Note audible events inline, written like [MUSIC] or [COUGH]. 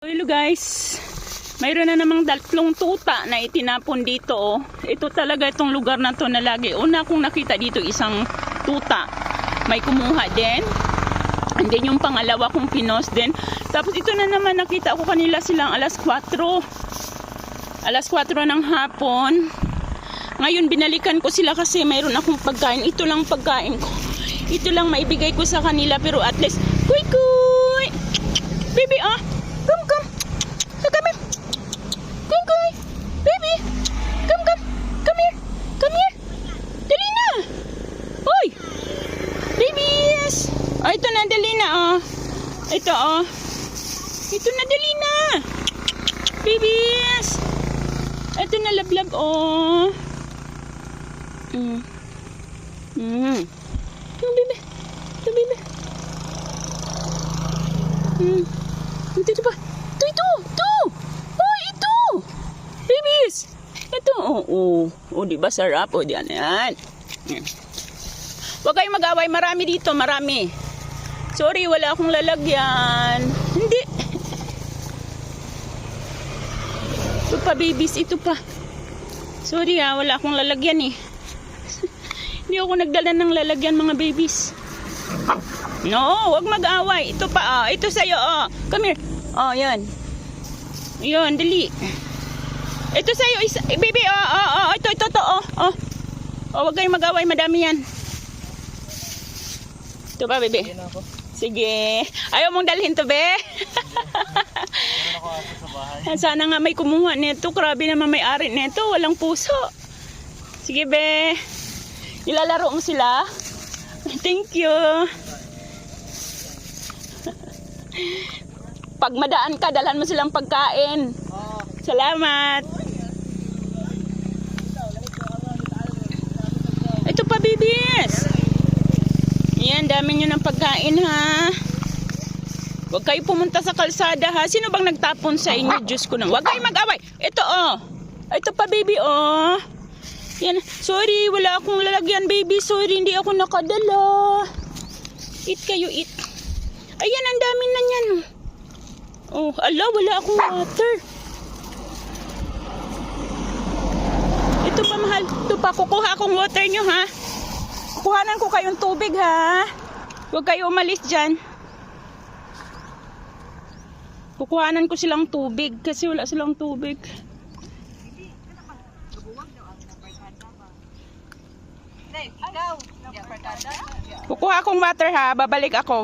Hello guys, mayroon na namang tatlong tuta na itinapon dito. Oh. Ito talaga itong lugar na to na lagi. Una kong nakita dito isang tuta. May kumuha din. And then yung pangalawa kong pinos din. Tapos ito na naman nakita ko kanila silang alas 4. Alas 4 ng hapon. Ngayon binalikan ko sila kasi mayroon akong pagkain. Ito lang pagkain ko. Ito lang maibigay ko sa kanila pero at least, kuy kuy! Baby ah! Come come! Look come here! Kuy kuy! Baby! Come come! Come here! Come here! Dali na! Hoy! Babies! Oh, ito na, dali na oh. Ito oh. Ito na, dali na! Babies! Ito na, lablab oh. Mm. Mm. Yung bebe. Yung bebe. Mm. Ito, ito pa. Ito, ito. Ito. Oh, ito. Babies. Ito. Oh, oh. Oh, di ba sarap? Oh, di yan. Yan. Yan. Huwag kayong mag-away. Marami dito. Marami. Sorry, wala akong lalagyan. Hindi. Ito pa, babies. Ito pa. Sorry ha, wala akong lalagyan eh. [LAUGHS] Hindi ako nagdala ng lalagyan mga babies. No, wag mag-away. Ito pa, oh. Ito sa'yo, oh. Come here. Oh, yan. Yan, dali. Ito sa'yo, isa, eh, baby, oh, oh, oh. Ito, ito, ito, oh. Oh, oh kayong mag-away. Madami yan. Ito ba, baby? Sige. Ayaw mong dalhin to, be? [LAUGHS] Sana nga may kumuha nito. Grabe naman may ari nito. Walang puso. Sige, be. Ilalaro mo sila. [LAUGHS] Thank you. [LAUGHS] Pag madaan ka, dalhan mo silang pagkain. Salamat. Ito pa, bibis. Yan, dami nyo ng pagkain, ha? Huwag kayo pumunta sa kalsada, ha? Sino bang nagtapon sa inyo? [LAUGHS] Diyos ko na. Huwag kayo mag-away. Ito, oh. Ito pa, baby, oh. Yan. Sorry, wala akong lalagyan, baby. Sorry, hindi ako nakadala. Eat kayo, eat. Ayan, ang dami na yan. Oh, ala, wala akong water. Ito pa, mahal. Ito pa, kukuha akong water nyo, ha? Kuhanan ko kayong tubig, ha? Huwag kayo umalis dyan. Kukuhanan ko silang tubig kasi wala silang tubig. Kukuha akong water ha, babalik ako.